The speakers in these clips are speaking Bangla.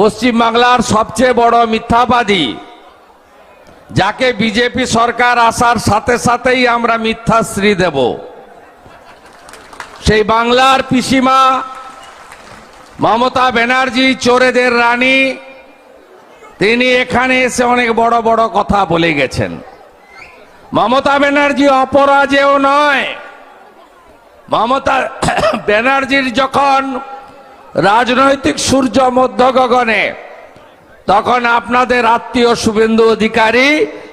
পশ্চিমবাংলার সবচেয়ে বড় মিথ্যাবাদী, যাকে বিজেপি সরকার আসার সাথে সাথেই আমরা মিথ্যাশ্রী দেব। সেই বাংলার পিসিমা মমতা ব্যানার্জি, চোরেদের রানী, তিনি এখানে এসে অনেক বড় বড় কথা বলে গেছেন। মমতা ব্যানার্জি অপরাজেয় নয়। মমতা ব্যানার্জির যখন রাজনৈতিক সূর্য মধ্য গগনে তখন আপনাদের আত্মীয় শুভেন্দু অধিকারী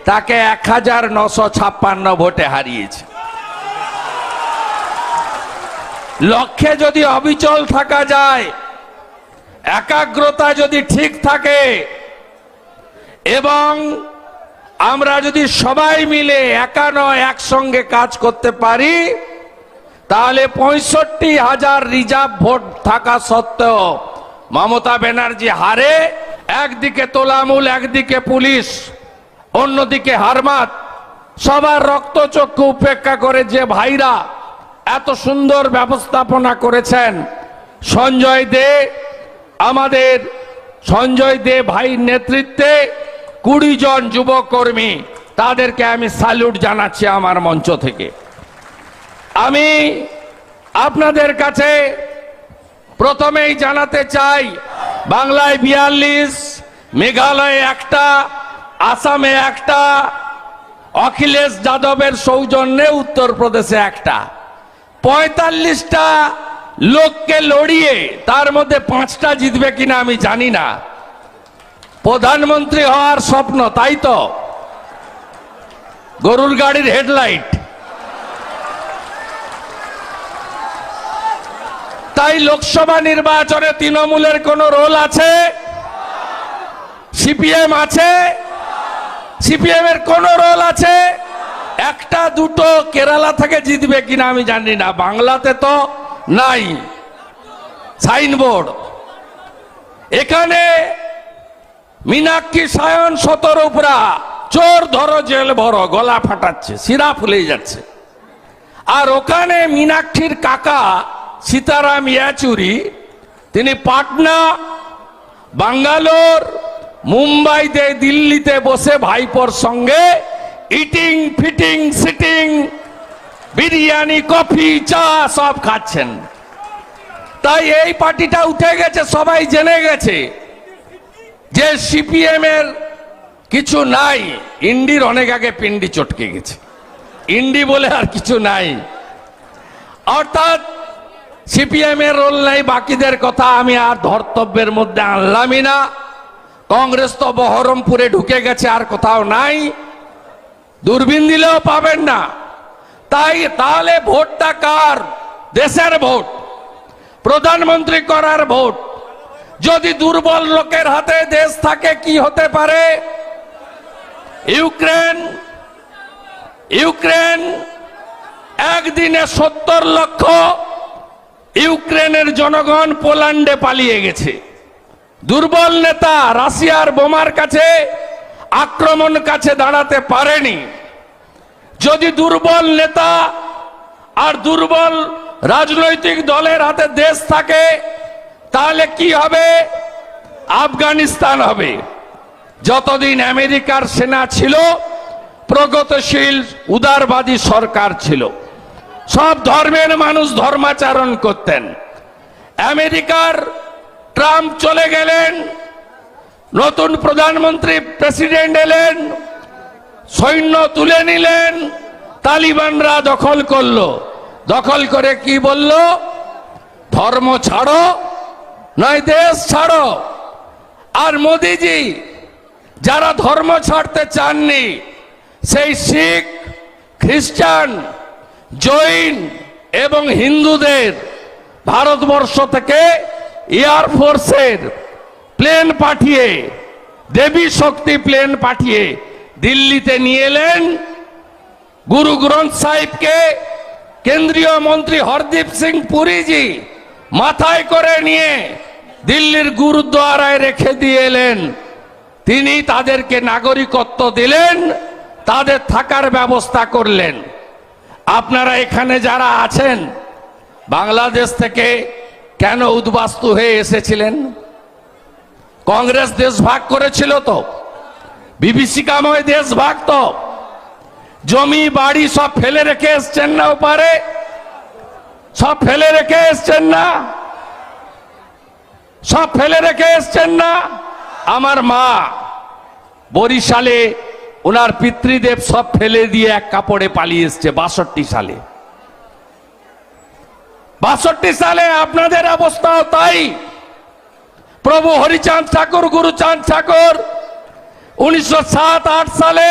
তাকে এক হাজার নশো ছাপ্পান্ন ভোটে হারিয়েছে। লক্ষ্যে যদি অবিচল থাকা যায়, একাগ্রতা যদি ঠিক থাকে, এবং আমরা যদি সবাই মিলে একা নয়, একসঙ্গে কাজ করতে পারি তাহলে পঁয়ষট্টি হাজার রিজার্ভ ভোট থাকা সত্ত্বেও মমতা ব্যানার্জি হারে, একদিকে তোলামূল, একদিকে পুলিশ, অন্যদিকে হারমাত। সবার রক্তচক্ষু উপেক্ষা করে যে ভাইরা এত সুন্দর ব্যবস্থাপনা করেছেন, সঞ্জয় দে, আমাদের সঞ্জয় দে ভাইয়ের নেতৃত্বে কুড়ি জন যুবকর্মী, তাদেরকে আমি স্যালুট জানাচ্ছি আমার মঞ্চ থেকে। আমি আপনাদের কাছে প্রথমেই জানাতে চাই, বাংলায় বিয়াল্লিশ, মেঘালয়ে একটা, আসামে একটা, অখিলেশ যাদবের সৌজন্যে উত্তরপ্রদেশে একটা। পঁয়তাল্লিশটা লোককে লড়িয়ে তার মধ্যে পাঁচটা জিতবে কিনা আমি জানি না। প্রধানমন্ত্রী হওয়ার স্বপ্ন, তাই তো? গরুর গাড়ির হেডলাইট। তাই লোকসভা নির্বাচনে তৃণমূলের কোন রোল আছে? সিপিএম আছে? সিপিএম এর কোন রোল আছে? একটা, দুটো কেরালা থেকে জিতবে কিনা আমি জানি না। বাংলাতে তো নাই। সাইনবোর্ড। এখানে মীনাক্ষী সায়ন সতরূপরা চোর ধরো জেল ভরো, গলা ফাটাচ্ছে শিরা ফুলে যাচ্ছে। আর ওখানে মীনাক্ষীর কাকা সীতারাম ইয়াচুরি, তিনি পাটনা, বাঙ্গালোর, মুম্বাইতে, দিল্লিতে বসে ভাইপোর সঙ্গে eating fitting sitting biryani coffee চা সব খাচ্ছেন। তাই এই পার্টিটা উঠে গেছে, সবাই জেনে গেছে যে সিপিএম এর কিছু নাই। ইন্ডির অনেক আগে পিন্ডি চটকে গেছে। ইন্ডি বলে আর কিছু নাই। অর্থাৎ সিপিএম এর রোল নাই, বাকিদের কথা আমি আর ধর্তব্যের মধ্যে আনলামই না। কংগ্রেস তো বহরমপুরে ঢুকে গেছে, আর কোথাও নাই। দূরবীন দিলেও পাবেন না। তাই তাহলে ভোটটা কার? দেশের ভোট, প্রধানমন্ত্রী করার ভোট। যদি দুর্বল লোকের হাতে দেশ থাকে, কি হতে পারে? ইউক্রেন ইউক্রেন, একদিনে সত্তর লক্ষ ইউক্রেনের জনগণ পোল্যান্ডে পালিয়ে গেছে। দুর্বল নেতা রাশিয়ার বোমার কাছে আক্রমণ কাছে দাঁড়াতে পারেনি। যদি দুর্বল নেতা আর দুর্বল রাজনৈতিক দলের হাতে দেশ থাকে, তাহলে কি হবে? আফগানিস্তান হবে। যতদিন আমেরিকার সেনা ছিল, প্রগতিশীল, উদারবাদী সরকার ছিল। সব ধর্মের মানুষ ধর্মাচরণ করতেন। আমেরিকার ট্রাম্প চলে গেলেন, নতুন প্রধানমন্ত্রী প্রেসিডেন্ট এলেন, সৈন্য তুলে নিলেন, তালিবানরা দখল করল। দখল করে কি বলল? ধর্ম ছাড়ো, নয় দেশ ছাড়ো। আর মোদিজি, যারা ধর্ম ছাড়তে চাননি, সেই শিখ, খ্রিস্টান জৈন এবং হিন্দুদের ভারতবর্ষ থেকে এয়ারফোর্সের প্লেন পাঠিয়ে, দেবী শক্তি প্লেন পাঠিয়ে দিল্লিতে নিয়ে এলেন। গুরু গ্রন্থ সাহিবকে কেন্দ্রীয় মন্ত্রী হরদীপ সিং পুরীজি মাথায় করে নিয়ে দিল্লির গুরুদ্বারায় রেখে দিয়ে এলেন। তিনি তাদেরকে নাগরিকত্ব দিলেন, তাদের থাকার ব্যবস্থা করলেন। আপনারা এখানে যারা আছেন, বাংলাদেশ থেকে কেন উদ্বাস্তু হয়ে এসেছিলেন? কংগ্রেস দেশ ভাগ করেছিল তো বিভীষিকাময় দেশ ভাগ তো, জমি বাড়ি সব ফেলে রেখে এসছেন না ওপারে? সব ফেলে রেখে এসছেন না? সব ফেলে রেখে এসছেন না? আমার মা বরিশালে ওনার পিতৃদেব সব ফেলে দিয়ে এক কাপড়ে পালিয়ে এসছে বাষট্টি সালে। বাষট্টি সালে আপনাদের অবস্থাও তাই। প্রভু হরিচাঁদ ঠাকুর, গুরুচাঁদ ঠাকুর, উনিশশো সাত আট সালে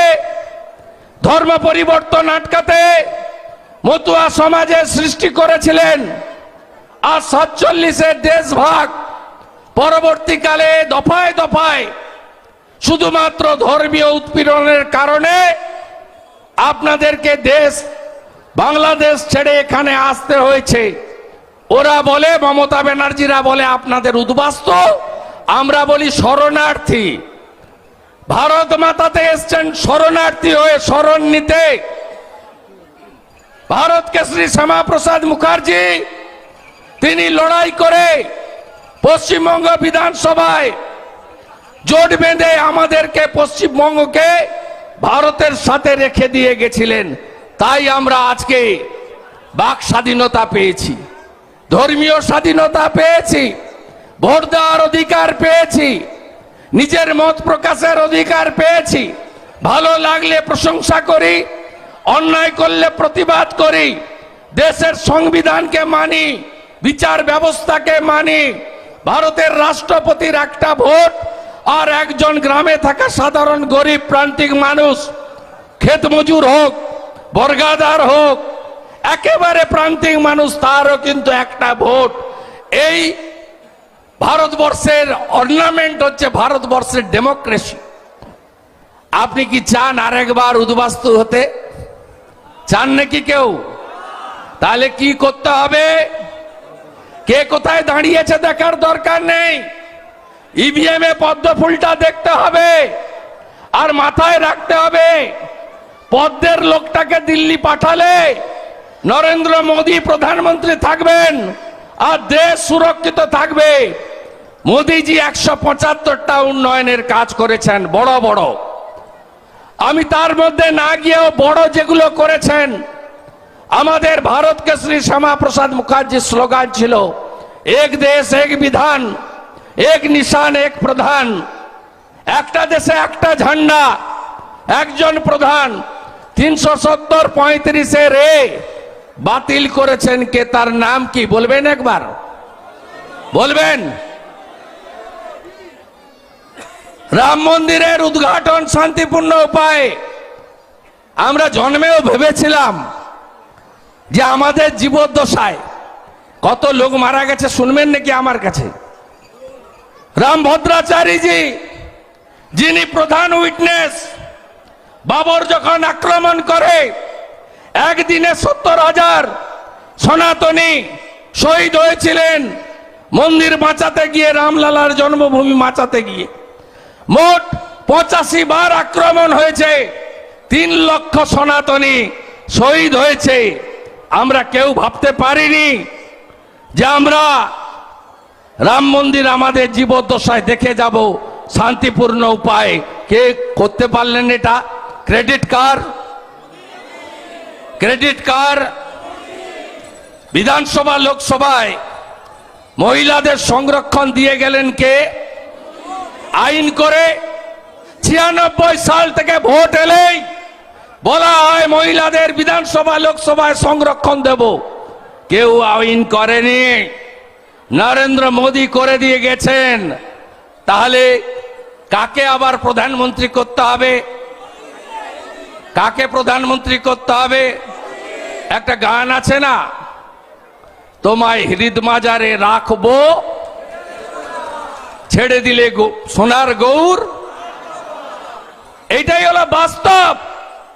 ধর্ম পরিবর্তন আটকাতে মতুয়া সমাজের সৃষ্টি করেছিলেন। আর সাতচল্লিশের দেশ ভাগ পরবর্তীকালে দফায় দফায় শুধুমাত্র ধর্মীয় উৎপীড়নের কারণে আপনাদেরকে দেশ বাংলাদেশ ছেড়ে এখানে আসতে হয়েছে। ওরা বলে, মমতা ব্যানার্জিরা বলে, আপনাদের উদ্বাস্ত। আমরা বলি শরণার্থী। ভারত মাতাতে এসছেন শরণার্থী হয়ে শরণ নিতে। ভারত কেশরী শ্যামাপ্রসাদ মুখার্জি, তিনি লড়াই করে পশ্চিমবঙ্গ বিধানসভায় জোট বেঁধে আমাদেরকে পশ্চিমবঙ্গকে ভারতের সাথে রেখে দিয়ে গেছিলেন। তাই আমরা আজকে বাক স্বাধীনতা পেয়েছি, ধর্মীয় স্বাধীনতা পেয়েছি, ভোট দেওয়ার অধিকার পেয়েছি, নিজের মত প্রকাশের অধিকার পেয়েছি, ভালো লাগলে প্রশংসা করি, অন্যায় করলে প্রতিবাদ করি, দেশের সংবিধানকে মানি, বিচার ব্যবস্থাকে মানি, ভারতের রাষ্ট্রপতির একটা ভোট আর একজন গ্রামে থাকা সাধারণ গরিব প্রান্তিক মানুষ, ক্ষেত মজুর হোক বর্গাদার হোক, একেবারে প্রান্তিক মানুষ, তারও কিন্তু একটা ভোট। এই ভারতবর্ষের অর্নামেন্ট হচ্ছে ভারতবর্ষের ডেমোক্রেসি আপনি কি চান আরেকবার উদ্বাস্তু হতে? চান নাকি কেউ? তাহলে কি করতে হবে? কে কোথায় দাঁড়িয়েছে দেখার দরকার নেই। ইভিএম এ পদ্ম ফুলটা দেখতে হবে আর মাথায় রাখতে হবে, পদ্মের লোকটাকে দিল্লি পাঠালে নরেন্দ্র মোদী প্রধানমন্ত্রী থাকবেন আর দেশ সুরক্ষিত থাকবে। মোদীজি একশো পঁচাত্তরটা উন্নয়নের কাজ করেছেন, বড় বড়। আমি তার মধ্যে না গিয়েও বড় যেগুলো করেছেন, আমাদের ভারতকে শ্রী শ্যামা প্রসাদ মুখার্জির স্লোগান ছিল, এক দেশ, এক বিধান। এক নিশান, এক প্রধান। একটা দেশে একটা ঝান্ডা, একজন প্রধান। তিনশো সত্তর পঁয়ত্রিশে রে বাতিল করেছেন কে, তার নাম কি? বলবেন একবার? বলবেন? রাম মন্দিরের উদ্ঘাটন শান্তিপূর্ণ উপায়ে। আমরা জন্মেও ভেবেছিলাম যে আমাদের জীবদ্দশায় কত লোক মারা গেছে, শুনবেন নাকি আমার কাছে? রাম ভদ্রাচারীজি যিনি প্রধান উইটনেস, বাবর যখন আক্রমণ করে, একদিনে সত্তর হাজার সনাতনী শহীদ হয়েছিলেন। মন্দির বাঁচাতে গিয়ে, রামলালার জন্মভূমি বাঁচাতে গিয়ে। মোট পঁচাশি বার আক্রমণ হয়েছে, তিন লক্ষ সনাতনী শহীদ হয়েছে। আমরা কেউ ভাবতে পারিনি যে আমরা রাম মন্দির আমাদের জীবদ্দশায় দেখে যাব। শান্তিপূর্ণ উপায়। কে করতে পারলেন এটা? ক্রেডিট কার ক্রেডিট কার বিধানসভা, লোকসভায় মহিলাদের সংরক্ষণ দিয়ে গেলেন কে? আইন করে ছিয়ানব্বই সাল থেকে ভোট এলেই বলা হয় মহিলাদের বিধানসভা, লোকসভায় সংরক্ষণ দেব। কেউ আইন করেনি। নরেন্দ্র মোদী করে দিয়ে গেছেন। তাহলে কাকে আবার প্রধানমন্ত্রী করতে হবে? কাকে প্রধানমন্ত্রী করতে হবে? একটা গান আছে না? তোমায় হৃদ মাজারে রাখব, ছেড়ে দিলে সোনার গৌর। এইটাই হলো বাস্তব।